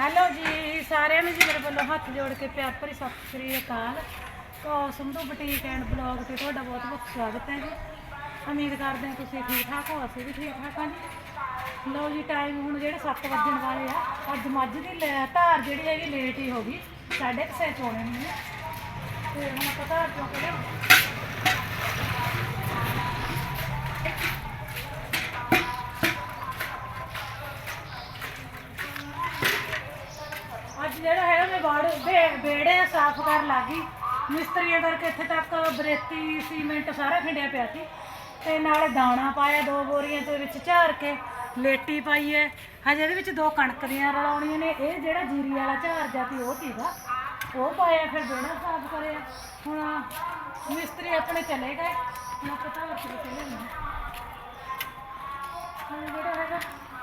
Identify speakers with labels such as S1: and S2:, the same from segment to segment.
S1: Hello ਜੀ, ਸਾਰਿਆਂ ਨੂੰ ਜੀ ਮੇਰੇ ਵੱਲੋਂ ਹੱਥ ਜੋੜ ਕੇ ਪਿਆਰ ਭਰੀ ਸਤਿ ਸ੍ਰੀ ਅਕਾਲ। ਕੋ ਸੰਧੂ ਬੁਟੀਕ ਐਂਡ ਬਲੌਗ ਤੇ ਤੁਹਾਡਾ ਬਹੁਤ ਬਹੁਤ ਸਵਾਗਤ ਹੈ ਜੀ। ਉਮੀਦ ਕਰਦੇ ਹਾਂ ਤੁਸੀਂ ਠੀਕ ਠਾਕ ਹੋ, ਅਸੀਂ ਵੀ ਠੀਕ ਠਾਕ ਹਾਂ ਜੀ। ਲਓ ਜੀ ਟਾਈਮ ਹੁਣ ਜਿਹੜੇ 7 ਵੱਜਣ ਵਾਲੇ ਆ, ਅੱਜ ਮੱਝ ਦੀ ਲੈ- ਧਾਰ ਜਿਹੜੀ ਹੈਗੀ ਲੇਟ ਹੀ ਹੋ ਗਈ, ਸਾਢੇ ਕੁ ਛੇ ਚੋਣੇ ਨੇ। ਤੇ ਹੁਣ ਆਪਾਂ ਧਾਰ ਚੋਂ ਕੇ ਬਾੜ ਸਾਫ਼ ਕਰਨ ਲੱਗੀ ਮਿਸਤਰੀਆਂ ਕਰਕੇ ਇੱਥੇ ਤੱਕ ਬਰੇਤੀ, ਸੀਮੈਂਟ ਸਾਰਾ ਖਿੰਡਿਆ ਪਿਆ ਸੀ। ਤੇ ਨਾਲ ਦਾਣਾ ਪਾਇਆ ਦੋ ਬੋਰੀਆਂ ਦੇ ਵਿੱਚ ਝਾਰ ਕੇ, ਲੇਟੀ ਪਾਈ ਹੈ। ਹਜੇ ਇਹਦੇ ਵਿੱਚ ਦੋ ਕਣਕ ਦੀਆਂ ਰਲਾਉਣੀਆਂ ਨੇ। ਇਹ ਜਿਹੜਾ ਜੀਰੀ ਵਾਲਾ ਝਾਰ ਜਾਤੀ, ਉਹ ਸੀਗਾ। ਉਹ ਪਾਇਆ ਫਿਰ ਵਿਹੜਾ ਸਾਫ਼ ਕਰਿਆ। ਹੁਣ ਮਿਸਤਰੀ ਆਪਣੇ ਚਲੇ ਗਏ। ਹੁਣ ਪਤਾ ਲੱਗ ਚਲੇ ਗਏ ਹੁਣ ਜਿਹੜਾ ਹੈਗਾ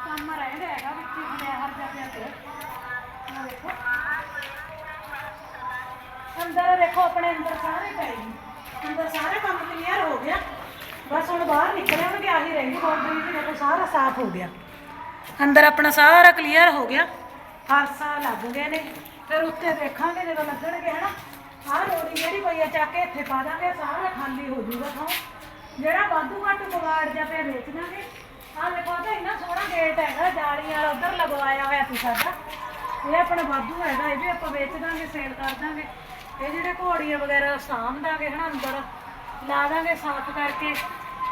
S1: ਕੰਮ ਰਹਿੰਦਾ ਹੈਗਾ ਵਿੱਚ ਹਰ ਜਾ ਪਿਆ ਤੇ ਦੇਖੋ। ਅੰਦਰ ਦੇਖੋ, ਆਪਣੇ ਅੰਦਰ ਸਾਰੇ ਪੈ ਗਏ। ਅੰਦਰ ਸਾਰੇ ਕੰਮ ਕਲੀਅਰ ਹੋ ਗਿਆ। ਬਸ ਹੁਣ ਬਾਹਰ ਨਿਕਲਿਆ, ਮੈਂ ਆਹੀ ਰਹਿ ਗਈ ਬਾਉਂਡਰੀ ਵੀ ਦੇਖੋ, ਸਾਰਾ ਸਾਫ਼ ਹੋ ਗਿਆ। ਅੰਦਰ ਆਪਣਾ ਸਾਰਾ ਕਲੀਅਰ ਹੋ ਗਿਆ। ਫਰਸਾਂ ਲੱਗ ਗਏ ਨੇ। ਫਿਰ ਉੱਤੇ ਦੇਖਾਂਗੇ, ਜਦੋਂ ਲੱਗਣਗੇ, ਹਨਾ। ਆਹ ਰੋੜੀ ਜਿਹੜੀ ਪਈ ਆ, ਚੱਕ ਕੇ ਇੱਥੇ ਪਾ ਦਾਂਗੇ, ਸਾਰਾ ਖਾਲੀ ਹੋ ਜੂਗਾ ਥਾਂ। ਜਿਹੜਾ ਵਾਧੂ ਘੱਟ ਕਵਾੜ ਜਾਂ ਫਿਰ ਵੇਚ ਦਾਂਗੇ। ਆਹ ਦੇਖੋ ਤਾਂ ਇੰਨਾ ਸੋਹਣਾ ਗੇਟ ਹੈਗਾ, ਜਾਲੀ ਵਾਲਾ, ਉਧਰ ਲਗਵਾਇਆ ਹੋਇਆ ਸੀ ਸਾਡਾ। ਇਹ ਆਪਣਾ ਵਾਧੂ ਹੈਗਾ, ਇਹ ਵੀ ਆਪਾਂ ਵੇਚ ਦਾਂਗੇ ਸੇਲ ਕਰ ਦਾਂਗੇ। ਇਹ ਜਿਹੜੇ ਘੋੜੀਆਂ ਵਗੈਰਾ ਸਾਂਭ ਦਾਂਗੇ ਹਨਾ ਅੰਦਰ, ਲਾ ਦਾਂਗੇ ਸਾਫ਼ ਕਰਕੇ।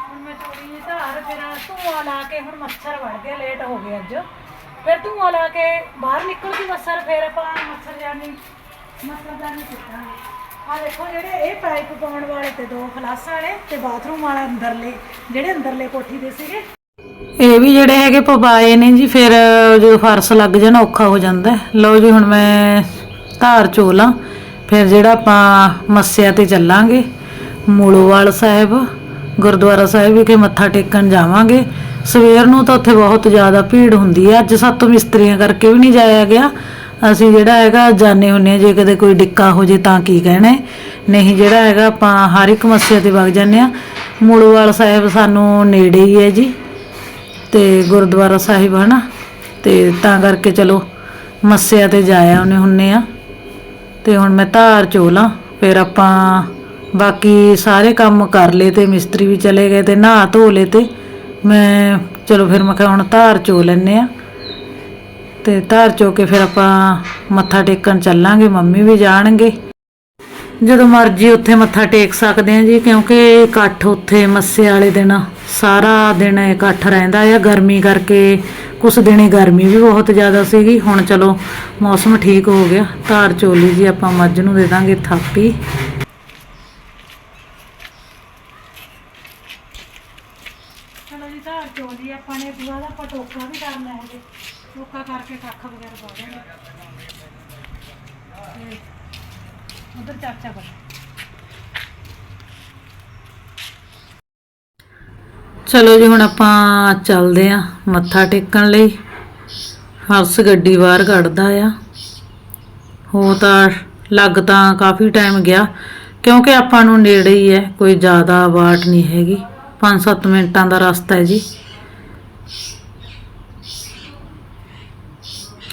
S1: ਹੁਣ ਮੈਂ ਚੋਰੀ ਦੀ ਧਾਰ, ਫਿਰ ਧੂਆ ਲਾ ਕੇ ਹੁਣ ਮੱਛਰ ਵੜ ਗਿਆ ਲੇਟ ਹੋ ਗਿਆ ਅੱਜ। ਫਿਰ ਧੂਆ ਲਾ ਕੇ ਬਾਹਰ ਨਿਕਲ ਗਈ ਮੱਛਰ, ਫਿਰ ਆਪਾਂ ਮੱਛਰ ਜਾਨੀ ਮੱਛਰਦਾਨੀ ਸੁੱਟਾਂਗੇ ਆ ਦੇਖੋ ਜਿਹੜੇ ਇਹ ਪਾਈਪ ਪਾਉਣ ਵਾਲੇ ਤੇ ਦੋ ਫਲਾਸ ਵਾਲੇ ਤੇ ਬਾਥਰੂਮ ਵਾਲਾ ਅੰਦਰਲੇ, ਜਿਹੜੇ ਅੰਦਰਲੇ ਕੋਠੀ ਦੇ ਸੀਗੇ। ਇਹ ਵੀ ਜਿਹੜੇ ਹੈਗੇ ਪਵਾਏ ਨੇ ਜੀ, ਫਿਰ ਜਦੋਂ ਫਰਸ਼ ਲੱਗ ਜਾਣਾ ਔਖਾ ਹੋ ਜਾਂਦਾ। ਲਓ ਜੀ, ਹੁਣ ਮੈਂ ਧਾਰ ਚੋਲਾਂ। ਫਿਰ ਜਿਹੜਾ ਆਪਾਂ ਮੱਸਿਆ ਤੇ ਚੱਲਾਂਗੇ, ਮੂਲੋਵਾਲ ਸਾਹਿਬ, ਗੁਰਦੁਆਰਾ ਸਾਹਿਬ ਵਿਖੇ ਮੱਥਾ ਟੇਕਣ ਜਾਵਾਂਗੇ। ਸਵੇਰ ਨੂੰ ਤਾਂ ਉੱਥੇ ਬਹੁਤ ਜ਼ਿਆਦਾ ਭੀੜ ਹੁੰਦੀ ਹੈ ਅੱਜ ਸਾਤੋਂ ਮਿਸਤਰੀਆਂ ਕਰਕੇ ਵੀ ਨਹੀਂ ਜਾਇਆ ਗਿਆ। ਅਸੀਂ ਜਿਹੜਾ ਹੈਗਾ ਜਾਣੇ ਹੁੰਨੇ ਆ, ਜੇ ਕਦੇ ਕੋਈ ਡਿੱਕਾ ਹੋ ਜੇ ਤਾਂ ਕੀ ਕਹਿਣਾ ਨਹੀਂ, ਜਿਹੜਾ ਹੈਗਾ ਆਪਾਂ ਹਰ ਇੱਕ ਮੱਸਿਆ ਤੇ ਵਗ ਜਾਂਦੇ ਆ। ਮੂਲੋਵਾਲ ਸਾਹਿਬ ਸਾਨੂੰ ਨੇੜੇ ਹੀ ਹੈ ਜੀ, ਤੇ ਗੁਰਦੁਆਰਾ ਸਾਹਿਬ ਹਨਾ, ਤੇ ਤਾਂ ਕਰਕੇ ਚਲੋ ਮੱਸਿਆ ਤੇ ਜਾਇਆ ਉਹਨੇ ਹੁੰਨੇ ਆ। ਤੇ ਹੁਣ ਮੈਂ ਧਾਰ ਚੋਲਾਂ, ਫਿਰ ਆਪਾਂ ਬਾਕੀ ਸਾਰੇ ਕੰਮ ਕਰ ਲਏ ਤੇ ਮਿਸਤਰੀ ਵੀ ਚਲੇ ਗਏ ਤੇ ਨਹਾ ਧੋ ਲਏ ਤੇ ਮੈਂ, ਚਲੋ ਫਿਰ ਮੈਂ ਕਿਹਾ ਹੁਣ ਧਾਰ ਚੋ ਲੈਨੇ ਆ ਤੇ ਧਾਰ ਚੋ ਕੇ ਫਿਰ ਆਪਾਂ ਮੱਥਾ ਟੇਕਣ ਚੱਲਾਂਗੇ, ਮੰਮੀ ਵੀ ਜਾਣਗੇ। ਜਦੋਂ ਮਰਜ਼ੀ ਉੱਥੇ ਮੱਥਾ ਟੇਕ ਸਕਦੇ ਆ ਜੀ, ਕਿਉਂਕਿ ਇਕੱਠ ਉੱਥੇ ਮੱਸੇ ਵਾਲੇ ਦਿਨ ਸਾਰਾ ਦਿਨ ਇਕੱਠ ਰਹਿੰਦਾ ਆ। ਗਰਮੀ ਕਰਕੇ ਕੁਛ ਦਿਨੇ ਗਰਮੀ ਵੀ ਬਹੁਤ ਜ਼ਿਆਦਾ ਸੀਗੀ। ਹੁਣ ਚਲੋ ਮੌਸਮ ਠੀਕ ਹੋ ਗਿਆ। ਧਾਰ ਚੋਲੀ ਜੀ ਆਪਾਂ ਮੱਝ ਨੂੰ ਦੇ ਦਾਂਗੇ ਥਾਪੀ। ਚਲੋ ਜੀ, ਧਾਰ ਚੋਲੀ ਆਪਾਂ ਨੇ ਦੂਆ ਦਾ ਆਪਾਂ ਵੀ ਕਰਨਾ ਹੈ ਜੀ ਟੋਕਾ ਕਰਕੇ ਕੱਖ ਵਗੈਰਾ ਪਾ ਦੇਣਾ ਉਧਰ ਚਾਚਾ ਬਣ ਚਲੋ ਜੀ, ਹੁਣ ਆਪਾਂ ਚੱਲਦੇ ਆਂ ਮੱਥਾ ਟੇਕਣ ਲਈ। ਹਰਸ ਗੱਡੀ ਬਾਹਰ ਕੱਢਦਾ ਆ। ਹੋ ਤਾਂ ਲੱਗ ਤਾਂ ਕਾਫੀ ਟਾਈਮ ਗਿਆ, ਕਿਉਂਕਿ ਆਪਾਂ ਨੂੰ ਨੇੜੇ ਹੀ ਹੈ, ਕੋਈ ਜ਼ਿਆਦਾ ਵਾਟ ਨਹੀਂ ਹੈਗੀ। 5-7 ਮਿੰਟਾਂ ਦਾ ਰਸਤਾ ਹੈ ਜੀ।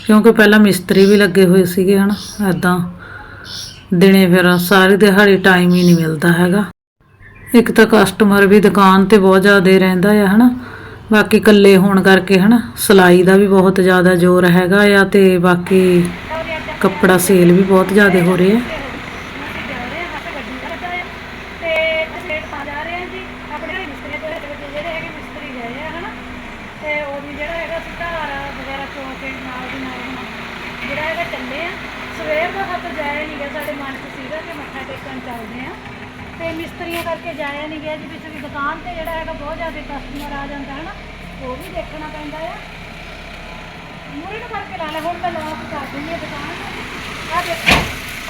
S1: ਕਿਉਂਕਿ ਪਹਿਲਾਂ ਮਿਸਤਰੀ ਵੀ ਲੱਗੇ ਹੋਏ ਸੀਗੇ, ਹਨ? ਐਦਾਂ ਦਿਨੇ ਫਿਰ ਸਾਰੀ ਦਿਹਾੜੀ ਟਾਈਮ ਹੀ ਨਹੀਂ ਮਿਲਦਾ ਹੈਗਾ। ਇੱਕ ਤਾਂ ਕਸਟਮਰ ਵੀ ਦੁਕਾਨ ਤੇ ਬਹੁਤ ਜ਼ਿਆਦਾ ਰਹਿੰਦਾ ਆ, ਹਨਾ। ਬਾਕੀ ਇਕੱਲੇ ਹੋਣ ਕਰਕੇ, ਹਨਾ, ਸਿਲਾਈ ਦਾ ਵੀ ਬਹੁਤ ਜ਼ਿਆਦਾ ਜ਼ੋਰ ਹੈਗਾ ਆ ਤੇ ਬਾਕੀ ਕੱਪੜਾ ਸੇਲ ਵੀ ਬਹੁਤ ਜ਼ਿਆਦਾ ਹੋ ਰਹੀ। ਹੈ ਤੇ ਸਟੇਟ ਪਾ ਜਾ ਰਹੇ ਆ ਜੀ ਆਪਣੇ ਮਿਸਤਰੀ ਤੋਂ ਜਿਹੜੇ ਹੈਗੇ ਮਿਸਤਰੀ ਗਏ ਆ ਹਨਾ ਤੇ ਉਹਦੀ ਜਿਹੜਾ ਹੈਗਾ ਸਿਧਾਰ ਵਗੈਰਾ ਚੋ ਕੇ ਨਾਲ ਦੀ ਨਾਲ ਹੁਣ ਜਿਹੜਾ ਹੈਗਾ ਚੱਲੇ ਆ ਸਵੇਰ ਦਾ ਸੱਤ ਜਾਇਆ ਨਹੀਂ ਗਿਆ ਸਾਡੇ ਮਨ 'ਚ ਸੀਗਾ ਕਿ ਮੱਥਾ ਟੇਕਣ ਚੱਲਦੇ ਆ ਤੇ ਮਿਸਤਰੀਆਂ ਕਰਕੇ ਜਾਇਆ ਨਹੀਂ ਗਿਆ ਜੀ ਵਿੱਚ ਵੀ ਦੁਕਾਨ ਤੇ ਜਿਹੜਾ ਹੈਗਾ ਬਹੁਤ ਜ਼ਿਆਦਾ ਕਸਟਮਰ ਆ ਜਾਂਦਾ ਹੈ ਨਾ ਉਹ ਵੀ ਦੇਖਣਾ ਪੈਂਦਾ ਆ। ਮੂਰੇ ਨੂੰ ਕਰਕੇ ਲਾ ਲੈ, ਹੁਣ ਮੈਂ ਲੋਕ ਕਰ ਦਿੰਦੀ ਹਾਂ ਦੁਕਾਨ ਆ ਦੇਖੋ,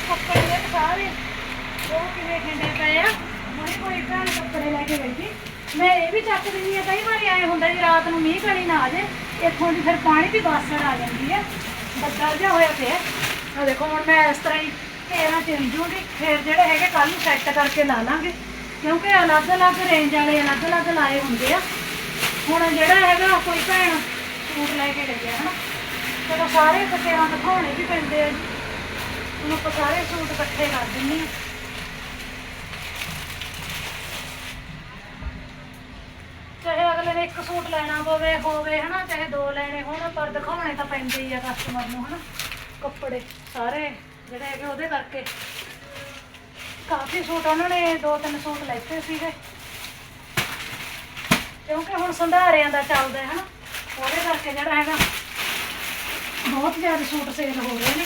S1: ਕੱਪੜੇ ਦੇ ਸਾਰੇ। ਉਹ ਕਿਵੇਂ ਖਿੰਡੇ ਪਏ ਆ। ਹੁਣੇ ਕੋਈ ਭੈਣ ਕੱਪੜੇ ਲੈ ਕੇ ਗਈ ਮੈਂ ਇਹ ਵੀ ਚੱਕ ਦਿੰਦੀ ਆ, ਕਈ ਵਾਰੀ ਆਏ ਹੁੰਦਾ ਜੀ ਰਾਤ ਨੂੰ ਮੀਂਹ ਕਣੀ ਨਾ ਆ ਜੇ, ਇੱਥੋਂ ਦੀ ਫਿਰ ਪਾਣੀ ਦੀ ਬਾਸੜ ਆ ਜਾਂਦੀ ਆ। ਬੱਦਲ ਜਿਹਾ ਹੋਇਆ ਪਿਆ। ਆ ਦੇਖੋ, ਹੁਣ ਮੈਂ ਇਸ ਤਰ੍ਹਾਂ ਹੀ ਘੇਰਾ ਚਿਣ ਜੂਗੀ ਫਿਰ ਜਿਹੜੇ ਹੈਗੇ ਕੱਲ ਨੂੰ ਸੈੱਟ ਕਰਕੇ ਲਾ ਲਾਂਗੇ। ਕਿਉਂਕਿ ਅਲੱਗ-ਅਲੱਗ ਰੇਂਜ ਵਾਲੇ ਅਲੱਗ-ਅਲੱਗ ਲਾਏ ਹੁੰਦੇ ਆ। ਹੁਣ ਜਿਹੜਾ ਹੈਗਾ, ਕੋਈ ਭੈਣ ਸੂਟ ਲੈ ਕੇ ਗਈ ਹਨਾ? ਚਲੋ ਸਾਰੇ ਕੱਟਿਆਂ ਦਿਖਾਉਣੇ ਵੀ ਪੈਂਦੇ ਆ ਜੀ। ਹੁਣ ਆਪਾਂ ਸਾਰੇ ਸੂਟ ਇਕੱਠੇ ਕਰ ਦਿੰਨੀ ਆ। ਚਾਹੇ ਅਗਲੇ ਨੇ ਇੱਕ ਸੂਟ ਲੈਣਾ ਹੋਵੇ ਹੋਵੇ, ਹਨਾ? ਚਾਹੇ ਦੋ ਲੈਣੇ ਹੋਣ, ਪਰ ਦਿਖਾਉਣੇ ਤਾਂ ਪੈਂਦੇ ਹੀ ਆ ਕਸਟਮਰ ਨੂੰ, ਹਨਾ? ਕੱਪੜੇ, ਸਾਰੇ। ਜਿਹੜੇ ਹੈਗੇ ਉਹਦੇ ਕਰਕੇ। ਕਾਫੀ ਸੂਟ ਉਹਨਾਂ ਨੇ ਦੋ ਤਿੰਨ ਸੂਟ ਲੈਤੇ ਸੀਗੇ। ਕਿਉਂਕਿ ਹੁਣ ਸੰਧਾਰਿਆਂ ਦਾ ਚੱਲਦਾ ਹੈ ਹਨਾ ਉਹਦੇ ਕਰਕੇ ਜਿਹੜਾ ਹੈਗਾ, ਬਹੁਤ ਜ਼ਿਆਦਾ ਸੂਟ ਸੇਲ ਹੋ ਰਹੇ ਨੇ।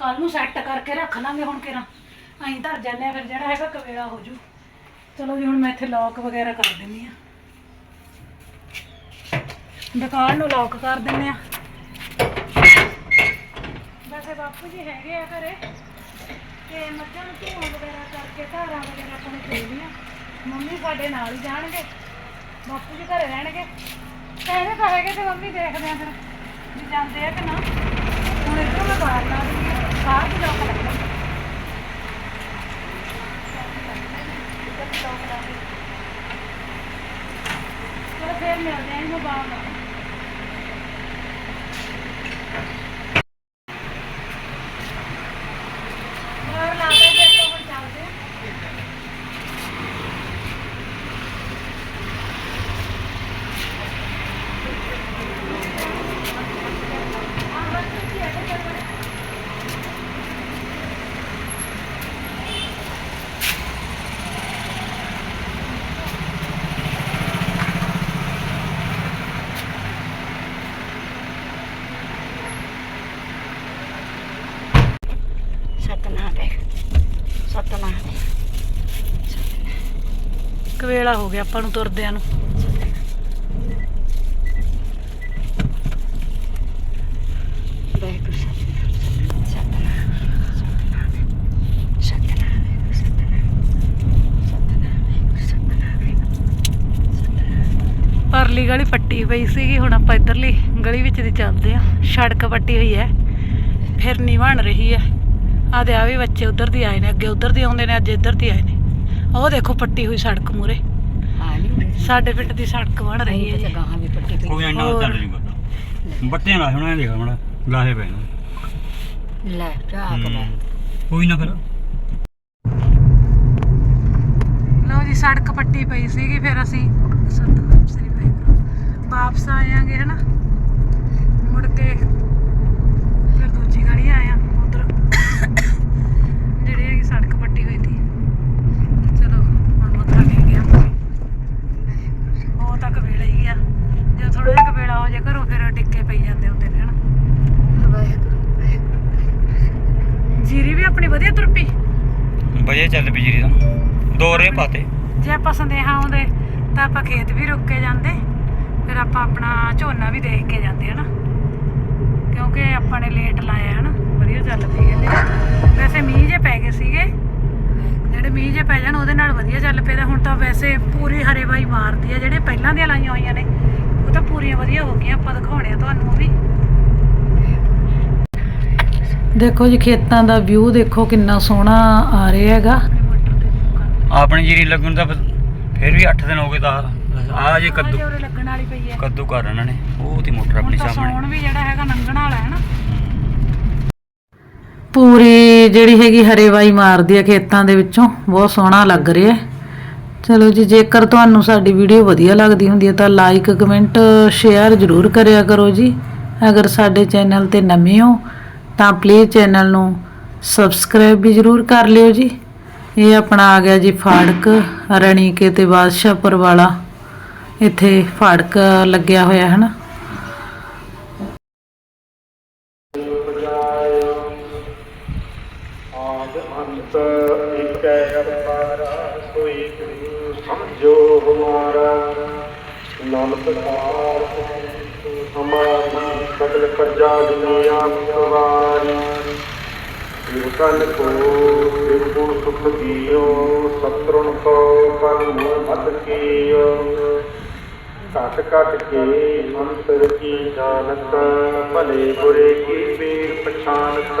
S1: ਕੱਲ ਨੂੰ ਸੈੱਟ ਕਰਕੇ ਰੱਖ ਲਾਂਗੇ ਹੁਣ ਕਿਰਾਂ। ਅਸੀਂ ਧਰ ਜਾਂਦੇ ਆ ਫਿਰ ਜਿਹੜਾ ਹੈਗਾ ਕਵੇਲਾ ਹੋ ਜੂ। ਚਲੋ ਜੀ, ਹੁਣ ਮੈਂ ਇੱਥੇ ਲੌਕ ਵਗੈਰਾ ਕਰ ਦਿੰਨੀ ਆ ਦੁਕਾਨ ਨੂੰ ਲੌਕ ਕਰ ਦਿੰਨੇ ਆ ਵੈਸੇ ਬਾਪੂ ਜੀ ਹੈਗੇ ਆ ਘਰੇ। ਤੇ ਮੱਝਾਂ ਨੂੰ ਧੂਆਂ ਵਗੈਰਾ ਕਰਕੇ ਧਾਰਾਂ ਵਗੈਰਾ ਆਪਾਂ ਨੇ ਮੰਮੀ ਸਾਡੇ ਨਾਲ ਹੀ ਜਾਣਗੇ। ਬਾਪੂ ਜੀ ਘਰੇ ਰਹਿਣਗੇ। ਕਹਿੰਦੇ ਤਾਂ ਹੈਗੇ ਤੇ ਮੰਮੀ ਦੇਖਦੇ ਆ ਫਿਰ ਵੀ ਜਾਂਦੇ ਆ ਕਿ ਨਾ। ਹੁਣ ਇੱਧਰ ਮੈਂ ਬਾਹਰ ਲਾ ਦਿੰਦੀ ਆ ਫਿਰ ਮਿਲਦੇ ਆਂ ਮੈਂ ਬਾਹਰ ਲਾ ਬਾਹਰ ਲਾ ਕੇ ਫਿਰ ਤੋਂ ਹੁਣ ਚੱਲਦੇ ਆ ਆਹ ਬਸ ਤੁਸੀਂ ਇਹਦੇ ਕਰ
S2: ਸਤਨਾਮ ਵੇ ਸਤਨਾਮ ਵੇ
S1: ਕਵੇਲਾ ਹੋ ਗਿਆ ਆਪਾਂ ਨੂੰ ਤੁਰਦਿਆਂ ਨੂੰ। ਪਰਲੀ ਗਲੀ ਪੱਟੀ ਪਈ ਸੀਗੀ ਹੁਣ ਆਪਾਂ ਇਧਰਲੀ ਗਲੀ ਵਿੱਚ ਦੀ ਚੱਲਦੇ ਆ ਸੜਕ ਪੱਟੀ ਹੋਈ ਹੈ ਫਿਰ ਨਹੀਂ ਬਣ ਰਹੀ ਹੈ। ਆ ਦੇ ਆ ਵੀ ਬੱਚੇ ਉਧਰ ਦੀ ਆਏ ਨੇ ਅੱਗੇ ਉਧਰ ਦੀ ਆਉਂਦੇ ਨੇ ਅੱਜ ਇੱਧਰ ਦੀ ਆਏ ਨੇ। ਉਹ ਦੇਖੋ ਪੱਟੀ ਹੋਈ ਸੜਕ ਮੂਰੇ ਸਾਡੇ ਪਿੰਡ ਦੀ ਸੜਕ ਬਣ ਰਹੀ ਹੈ। ਜੀ
S2: ਗਾਹਾਂ ਵੀ ਪੱਟੀ ਪਈ।
S3: ਕੋਈ ਇੰਨਾ। ਚੱਲ ਨਹੀਂ ਕਰਦਾ। ਬੱਟਿਆਂ ਲਾ ਹੁਣ ਦੇਖ ਹੁਣ ਲਾਹੇ ਪਏ ਨੇ।
S2: ਲੈ ਚਾਹ ਕਮਾ
S3: ਕੋਈ ਨਾ ਫਿਰ।
S1: ਲਓ ਜੀ ਸੜਕ ਪੱਟੀ ਪਈ ਸੀਗੀ ਫਿਰ ਅਸੀਂ ਸਤਨਾਮ ਸ੍ਰੀ ਵਾਹਿਗੁਰੂ ਵਾਪਸ ਆਇਆਂਗੇ ਹਨਾ? ਮੁੜ ਕੇ ਫਿਰ ਦੂਜੀ ਗਲੀ ਆਇਆ ਉਧਰ ਜਿਹੜੀ ਹੈਗੀ ਸੜਕ ਪੱਟੀ ਹੋਈ ਸੀ ਚਲੋ ਹੁਣ ਮੱਥਾ ਟੇਕ ਗਿਆ ਉਹ ਤੱਕ ਵੇਲਾ ਹੀ ਗਿਆ ਜੇ ਥੋੜਾ ਜਿਹਾ ਵੇਲਾ ਹੋ ਜਾ ਘਰੋਂ ਫਿਰ ਟਿੱਕੇ ਪਈ ਜਾਂਦੇ ਹੁੰਦੇ ਨੇ ਹਨਾ? ਜੀਰੀ ਵੀ ਆਪਣੀ ਵਧੀਆ ਤੁਰ ਪਈ
S3: ਵਧੀਆ ਚੱਲ ਪਈ ਜੀਰੀ ਦਾ ਦੋ ਰੇ ਪਾਤੇ।
S1: ਜੇ ਆਪਾਂ ਸੰਦੇਹਾ ਆਉਂਦੇ ਤਾਂ ਆਪਾਂ ਖੇਤ ਵੀ ਰੁੱਕ ਕੇ ਜਾਂਦੇ ਫਿਰ ਆਪਾਂ ਆਪਣਾ ਝੋਨਾ ਵੀ ਦੇਖ ਕੇ ਜਾਂਦੇ ਹਨਾ? ਕਿਉਂਕਿ ਆਪਾਂ ਨੇ ਲੇਟ ਲਾਇਆ ਹਨਾ? ਵਧੀਆ ਚੱਲ ਪਈ ਕਹਿੰਦੇ ਵੈਸੇ ਮੀਂਹ ਜੇ ਪੈ ਗਏ ਸੀਗੇ ਜਿਹੜੇ ਮੀਂਹ ਜੇ ਪੈ ਜਾਣ ਉਹਦੇ ਨਾਲ ਵਧੀਆ ਚੱਲ ਪਏ ਤਾਂ ਹੁਣ ਤਾਂ ਵੈਸੇ ਪੂਰੀ ਹਰੇਵਾਈ ਮਾਰਦੀ ਆ ਜਿਹੜੇ ਪਹਿਲਾਂ ਦੀਆਂ ਲਾਈਆਂ ਹੋਈਆਂ ਨੇ। ਉਹ ਤਾਂ ਪੂਰੀਆਂ ਵਧੀਆ ਹੋ ਗਈਆਂ ਆਪਾਂ ਦਿਖਾਉਣੇ ਆ ਤੁਹਾਨੂੰ ਵੀ। ਦੇਖੋ ਜੀ ਖੇਤਾਂ ਦਾ ਵਿਊ ਦੇਖੋ ਕਿੰਨਾ ਸੋਹਣਾ ਆ ਰਿਹਾ ਹੈਗਾ।
S3: ਆਪਣੀ ਜੀਰੀ ਲੱਗਣ ਦਾ ਫਿਰ ਵੀ 8 ਦਿਨ ਹੋ ਗਏ ਤਾਂ ਆ ਜੇ ਕੱਦੂ
S1: ਲੱਗਣ ਵਾਲੀ ਪਈ ਹੈ।
S3: ਕੱਦੂ ਕਰ ਇਹਨਾਂ ਨੇ ਉਹ ਤੇ ਮੋਟਰ ਆਪਣੀ
S1: ਹੁਣ
S3: ਸਾਹਮਣੇ।
S1: ਸੌਣ ਵੀ ਜਿਹੜਾ ਹੈਗਾ ਲੰਘਣ ਵਾਲਾ ਹੈ ਨਾ। ਪੂਰੀ ਜਿਹੜੀ ਹੈਗੀ ਹਰੇਵਾਈ ਮਾਰਦੀ ਹੈ ਖੇਤਾਂ ਦੇ ਵਿੱਚੋਂ ਬਹੁਤ ਸੋਹਣਾ ਲੱਗ ਰਿਹਾ ਹੈ। ਚਲੋ ਜੀ, ਜੇਕਰ ਤੁਹਾਨੂੰ ਸਾਡੀ ਵੀਡੀਓ ਵਧੀਆ ਲੱਗਦੀ ਹੁੰਦੀ ਹੈ ਤਾਂ ਲਾਈਕ ਕਮੈਂਟ ਸ਼ੇਅਰ ਜ਼ਰੂਰ ਕਰਿਆ ਕਰੋ ਜੀ। ਅਗਰ ਸਾਡੇ ਚੈਨਲ ਤੇ ਨਵੇਂ ਹੋ, ਤਾਂ ਪਲੀਜ਼ ਚੈਨਲ ਨੂੰ ਸਬਸਕ੍ਰਾਈਬ ਵੀ ਜ਼ਰੂਰ ਕਰ ਲਿਓ ਜੀ। ਇਹ ਆਪਣਾ ਆ ਗਿਆ ਜੀ ਫਾੜਕ, ਰਣੀਕੇ ਤੇ ਬਾਦਸ਼ਾਹਪੁਰ ਵਾਲਾ। ਇੱਥੇ ਫਾੜਕ ਲੱਗਿਆ ਹੋਇਆ ਹੈ ਨਾ।
S4: ਆਦ ਅੰਤ ਇਕੈ ਅਪਾਰਾ ਸੋਈ ਗੁਰੂ ਸਮਝੋ ਹਮਾਰਾ। ਨਾਨਕ ਸਾਰ ਹਮਾਰੀ ਸਗਲ ਕਰਜਾ ਦੁਨੀਆ ਸਵਾਰੀ। ਕੀਰਤਨ ਕੋ ਸਿਰਪੁਰ ਸੁਖ ਦੀਓ ਸਤਰੁਣ ਕੋ ਪਰਮ ਮਤ ਕੀਓ। ਘਟ ਘਟ ਕੇ ਅੰਤਰ ਕੀ ਜਾਣਤ, ਭਲੇ ਬੁਰੇ ਕੀ ਪੀਰ ਪਛਾਨਤ